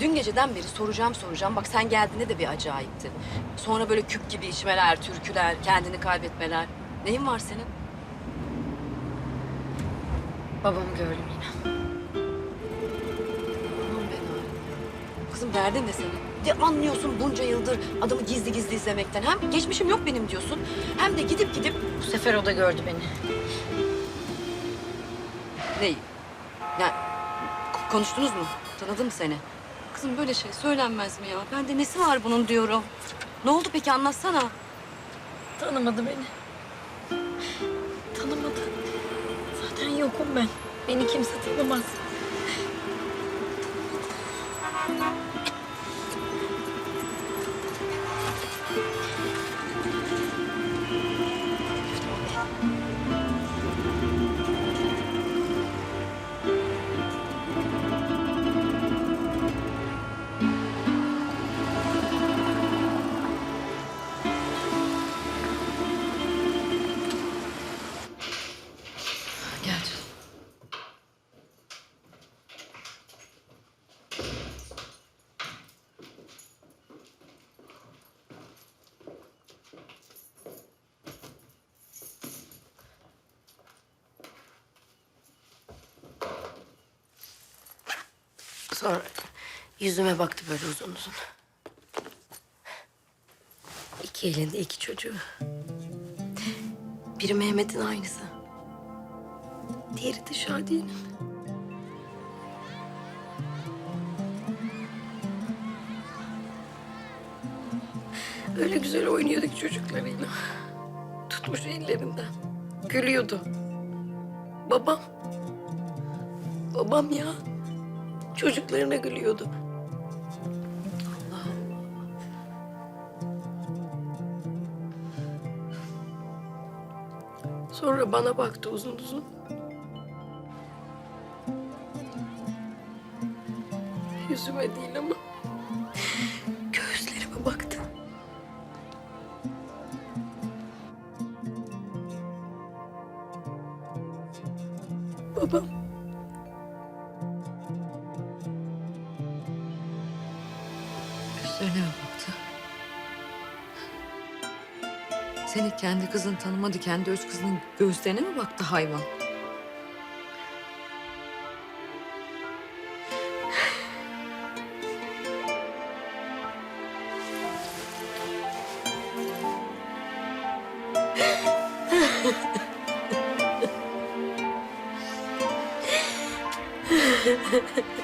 Dün geceden beri soracağım soracağım. Bak sen geldiğinde de bir acayiptin. Sonra böyle küp gibi içmeler, türküler, kendini kaybetmeler. Neyin var senin? Babamı gördüm yine. Aman be Narin. Kızım derdin ne senin? De anlıyorsun bunca yıldır adamı gizli gizli izlemekten. Hem geçmişim yok benim diyorsun. Hem de gidip gidip Bu sefer o da gördü beni. Neyi? Ya konuştunuz mu? Tanıdı mı seni? Kızım böyle şey söylenmez mi ya? Bende nesi var bunun diyorum. Ne oldu peki anlatsana. Tanımadı beni. Tanımadı. Zaten yokum ben. Beni kimse tanımaz. Sonra yüzüme baktı böyle uzun uzun. İki elinde iki çocuğu. Biri Mehmet'in aynısı. Diğeri de Şadiye'nin. Öyle güzel oynuyorduk çocuklarıyla. Tutmuş ellerinden. Gülüyordu. Babam. Babam ya. Çocuklarına gülüyordu. Sonra bana baktı uzun uzun. Yüzüme değil ama Seni kendi kızın tanımadı, kendi öz kızının göğüslerine mi baktı hayvan?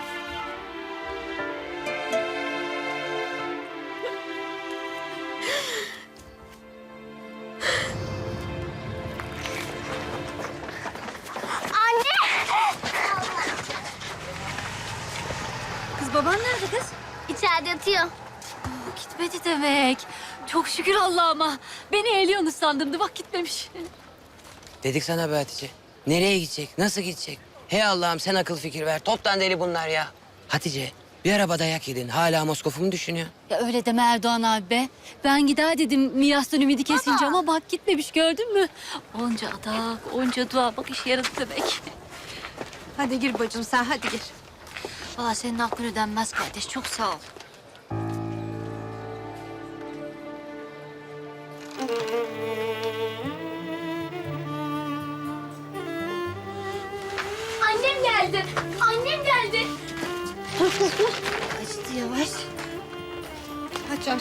Çok şükür Allah'ıma. Beni eğliyorsunuz sandımdı. Bak gitmemiş. Dedik sana be Hatice. Nereye gidecek? Nasıl gidecek? Hey Allah'ım sen akıl fikir ver. Toptan deli bunlar ya. Hatice bir araba dayak yedin. Hala Moskof'u mu düşünüyorsun? Ya öyle deme Erdoğan abi be. Ben gider dedim mirastan ümidi kesince ama bak gitmemiş gördün mü? Onca adak, onca dua bak işe yaradı demek. Hadi gir bacım sen hadi gir. Valla senin hakkın ödenmez kardeş. Çok sağ ol.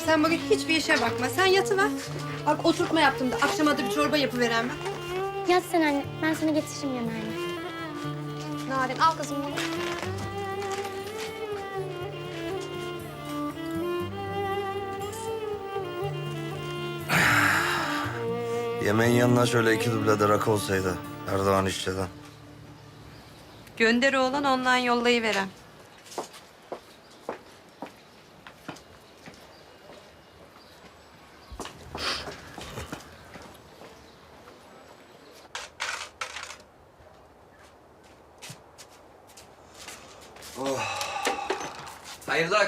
Sen bugün hiçbir işe bakma. Sen yatıver. Bak oturtma yaptım da akşama da bir çorba yapıveren ben. Yat sen anne. Ben sana getiririm yemeğini. Narin al kızım bunu. Yemeğin yanına şöyle iki duble de rakı olsaydı. Erdoğan işçiden. Gönder oğlan ondan yollayıveren.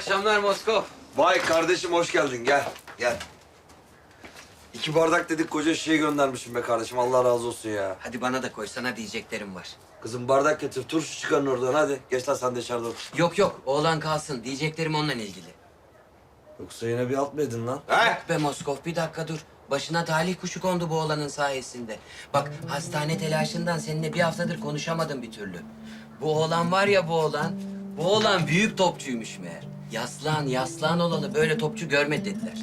Akşamlar Moskov. Vay kardeşim hoş geldin gel. Gel. İki bardak dedik koca şişeyi göndermişim be kardeşim. Allah razı olsun ya. Hadi bana da koy sana diyeceklerim var. Kızım bardak getir, turşu çıkarın oradan hadi. Geç lan sen dışarıda otur. Yok yok oğlan kalsın. Diyeceklerim onunla ilgili. Yoksa yine bir alt mı edin lan? Yok be Moskov bir dakika dur. Başına talih kuşu kondu bu oğlanın sayesinde. Bak hastane telaşından seninle bir haftadır konuşamadım bir türlü. Bu oğlan var ya bu oğlan. Bu oğlan büyük topçuymuş meğer. Yaslan yaslan olalı böyle topçu görmedi dediler.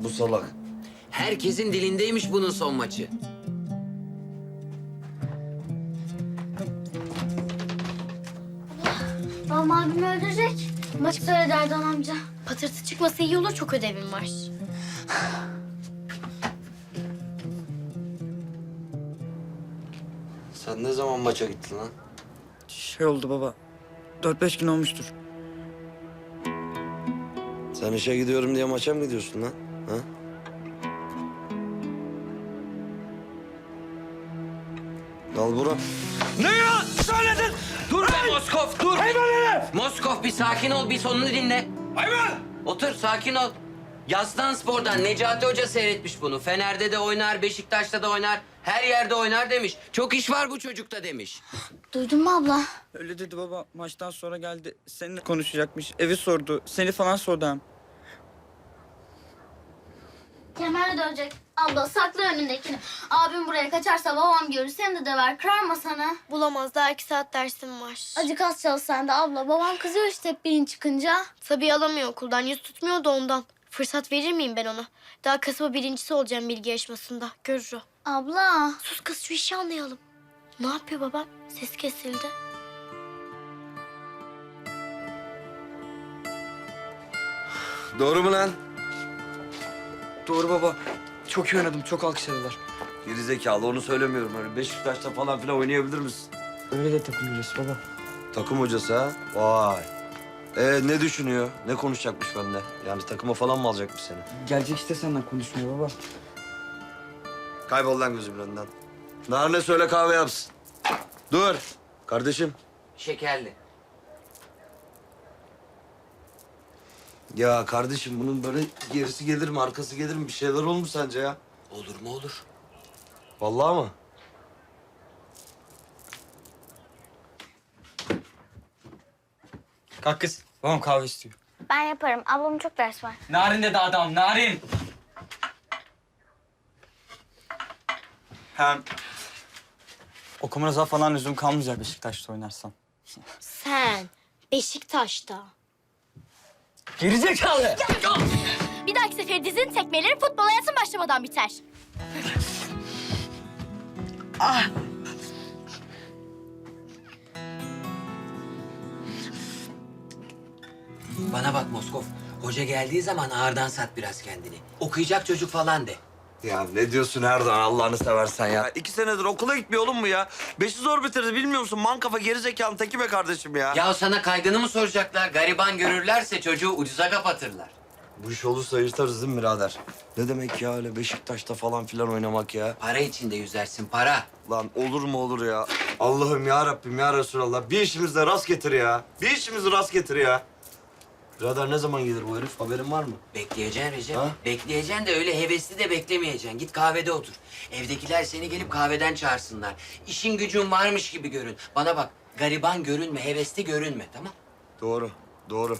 Bu salak. Herkesin dilindeymiş bunun son maçı. Babam abimi öldürecek. Maç söyledi Erdoğan amca. Patırtı çıkmasa iyi olur çok ödevim var. Sen ne zaman maça gittin lan? Şey oldu baba. 4-5 gün olmuştur. Sen işe gidiyorum diye maça mı gidiyorsun lan? Ha? Al bura. Ne ya? Söyledin! Dur be Moskov, dur! Hayvan Moskov bir sakin ol, bir sonunu dinle. Hayvan! Otur, sakin ol. Yaslan Spor'dan Necati Hoca seyretmiş bunu. Fener'de de oynar, Beşiktaş'ta da oynar, her yerde oynar demiş. Çok iş var bu çocukta demiş. Duydun mu abla? Öyle dedi baba. Maçtan sonra geldi. Seninle konuşacakmış. Evi sordu. Seni falan sordu hem. Kemal dönecek. Abla sakla önündekini. Abim buraya kaçarsa babam görür seni de döver. Kırar mı sana? Bulamaz. Daha iki saat dersim var. Acık az çalışsan da abla. Babam kızıyor işte hep birin çıkınca. Tabii alamıyor okuldan. Yüz tutmuyor da ondan. Fırsat verir miyim ben ona? Daha kasaba birincisi olacağım bilgi yarışmasında. Görür o. Abla. Sus kız şu işi anlayalım. Ne yapıyor babam? Ses kesildi. Doğru mu lan? Doğru baba. Çok iyi oynadım. Çok alkışladılar. Geri zekalı onu söylemiyorum öyle. Beşiktaş'ta falan filan oynayabilir misin? Öyle de takım üyesi baba. Takım hocası ha? Vay. Ee, ne düşünüyor? Ne konuşacakmış benimle? Yani takıma falan mı alacakmış seni? Gelecek işte senden konuşmaya baba. Kaybol lan gözümün önünden. Narne söyle kahve yapsın. Dur. Kardeşim. Şekerli. Ya kardeşim bunun böyle gerisi gelir mi, arkası gelir mi? Bir şeyler olur mu sence ya? Olur mu olur. Vallahi mı? Kalk kız. Babam kahve istiyor. Ben yaparım. Ablamın çok ders var. Narin dedi adam. Narin. Hem okumuna falan lüzum kalmayacak Beşiktaş'ta oynarsan. Sen Beşiktaş'ta. Gerizekalı. Bir dahaki sefer dizin tekmeleri futbol hayatın başlamadan biter. Bana bak Moskov. Hoca geldiği zaman ağırdan sat biraz kendini. Okuyacak çocuk falan de. Ya ne diyorsun Erdoğan Allah'ını seversen ya. İki senedir okula gitmiyor oğlum mu ya? Beşi zor bitirdi bilmiyor musun? Man kafa gerizekalı teki be kardeşim ya. Ya sana kaydını mı soracaklar? Gariban görürlerse çocuğu ucuza kapatırlar. Bu iş olursa yırtarız değil mi birader? Ne demek ya öyle Beşiktaş'ta falan filan oynamak ya? Para içinde yüzersin, para. Lan olur mu olur ya? Allah'ım ya Rabbim ya Resulallah. Bir işimizde rast getir ya. Bir işimizi rast getir ya. Birader ne zaman gelir bu herif? Haberin var mı? Bekleyeceksin Recep. Ha? Bekleyeceksin de öyle hevesli de beklemeyeceksin. Git kahvede otur. Evdekiler seni gelip kahveden çağırsınlar. İşin gücün varmış gibi görün. Bana bak, gariban görünme, hevesli görünme, tamam? Doğru, doğru.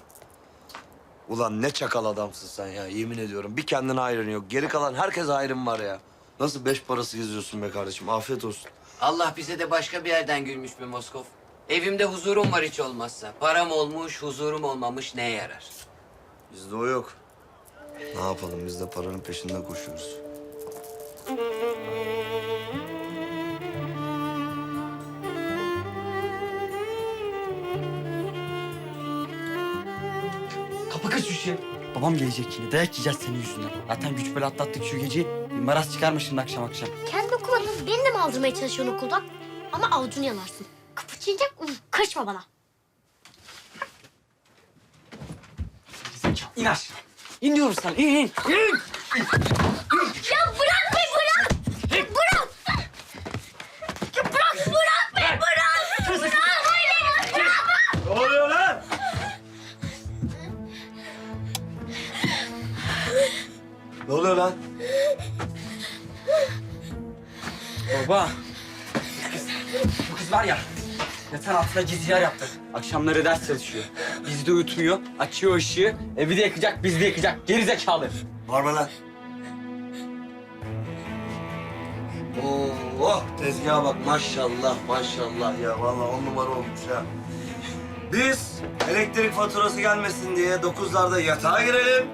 Ulan ne çakal adamsın sen ya yemin ediyorum. Bir kendine ayrın yok. Geri kalan herkes ayrım var ya. Nasıl beş parası geziyorsun be kardeşim? Afiyet olsun. Allah bize de başka bir yerden gülmüş be Moskov. Evimde huzurum var hiç olmazsa. Param olmuş, huzurum olmamış neye yarar? Bizde o yok. Ne yapalım biz de paranın peşinde koşuyoruz. Kapı kaç şu Babam gelecek yine. Dayak yiyeceğiz senin yüzünden. Zaten güç bela atlattık şu geceyi. Bir maraz çıkarmışsın akşam akşam. Kendi kullanın beni de mi aldırmaya çalışıyorsun okuldan? Ama avucunu yalarsın. Kıpırçayacak karışma bana. İn aşağı. İn diyorum sana. İn in. İn. Yatağın altına gizli yer yaptık. Akşamları ders çalışıyor. Bizi de uyutmuyor. Açıyor ışığı. Evi de yakacak, bizi de yakacak. Geri zekalı. Var mı lan? Oo, tezgaha bak maşallah maşallah ya vallahi on numara olmuş ya. Biz elektrik faturası gelmesin diye dokuzlarda yatağa girelim.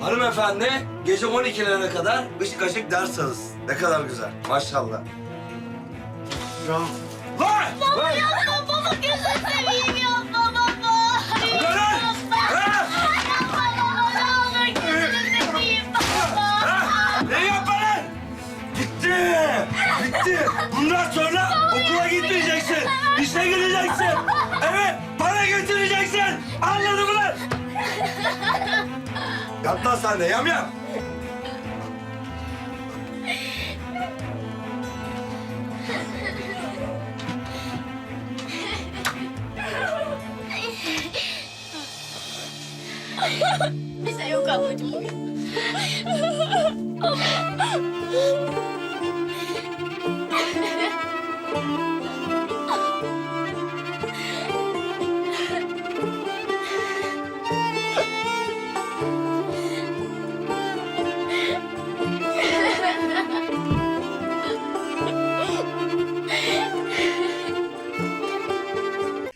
Hanımefendi gece 12'lere kadar ışık açık ders çalışsın. Ne kadar güzel maşallah. Ya. Lan! Lan! Gözünü seveyim yapma! Bitti! Bundan sonra okula gitmeyeceksin. İşe gideceksin. Evet, para götüreceksin. Anladın mı lan? Yat lan sen de, yam yam. Bir şey yok ablacığım